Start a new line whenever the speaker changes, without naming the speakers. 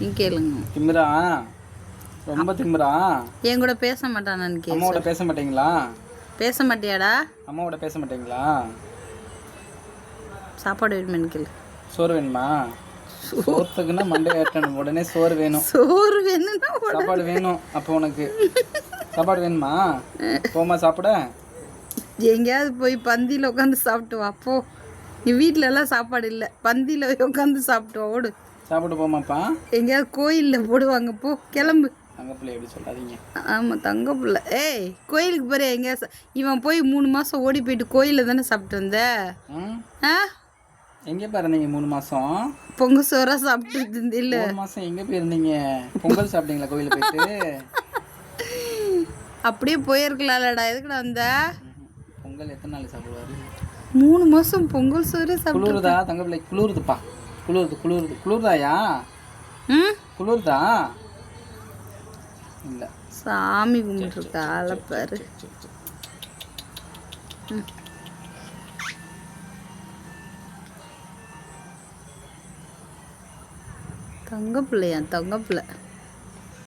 நீ கேளுங்க.
திமிரா? ரொம்ப திமிரா?
என் கூட பேச மாட்டானான்னு கேளு.
அம்மாவோட பேச மாட்டீங்களா?
பேச மாட்டியாடா?
அம்மாவோட பேச மாட்டீங்களா?
சாப்பாடு வேணுமென்னு கேளு.
சோறு வேணுமா? சோத்துக்குன்னா மண்டை ஏற்றணும். உடனே சோறு வேணும்.
சோறு வேணும்னா
சாப்பாடு வேணும் அப்போ உனக்கு. சாப்பாடு வேணுமா? போமா சாப்பிட.
எங்கேயாவது போய் பந்தியில் உட்காந்து சாப்பிட்டு வா போ. நீ வீட்ல எல்லாம் சாப்பாடு இல்லை. பந்தியில் உட்காந்து சாப்பிட்டு வா ஓடு.
சாப்பிட்டு போமாப்பா
எங்கேயாவது கோயிலில் போடுவாங்க போ கிளம்பு.
பிள்ளை எப்படி சொல்லாதீங்க.
ஆமாம் தங்க பிள்ளை ஏய் கோயிலுக்கு போகிற எங்கேயா? இவன் போய் மூணு மாதம் ஓடி போயிட்டு கோயிலில் தானே சாப்பிட்டு வந்த? ஆ?
எங்கே பாருந்தீங்க மூணு மாதம்
பொங்க சோறாக சாப்பிட்டு இருந்த இல்லை.
மூணு மாதம் எங்கே போயிருந்தீங்க? பொங்கல் சாப்பிட்டீங்களா கோயிலுக்கு போயிட்டு?
அப்படியே போயிருக்கலாம்லடா எதுக்குடா வந்த?
பொங்கல் எத்தனை நாள் சாப்பிடுவாரு?
மூணு மாதம் பொங்கல் சோறு சாப்பிட்டு
குளிருதா? தங்க பிள்ளை குளிருதுப்பா. குளிருது குளிருது. குளிர்தாயா?
ம்?
குளிர்தா? இல்லை.
சாமி கும்பிட்டுருக்க ஆளப்பாரு தங்க பிள்ளையா தங்க பிள்ளை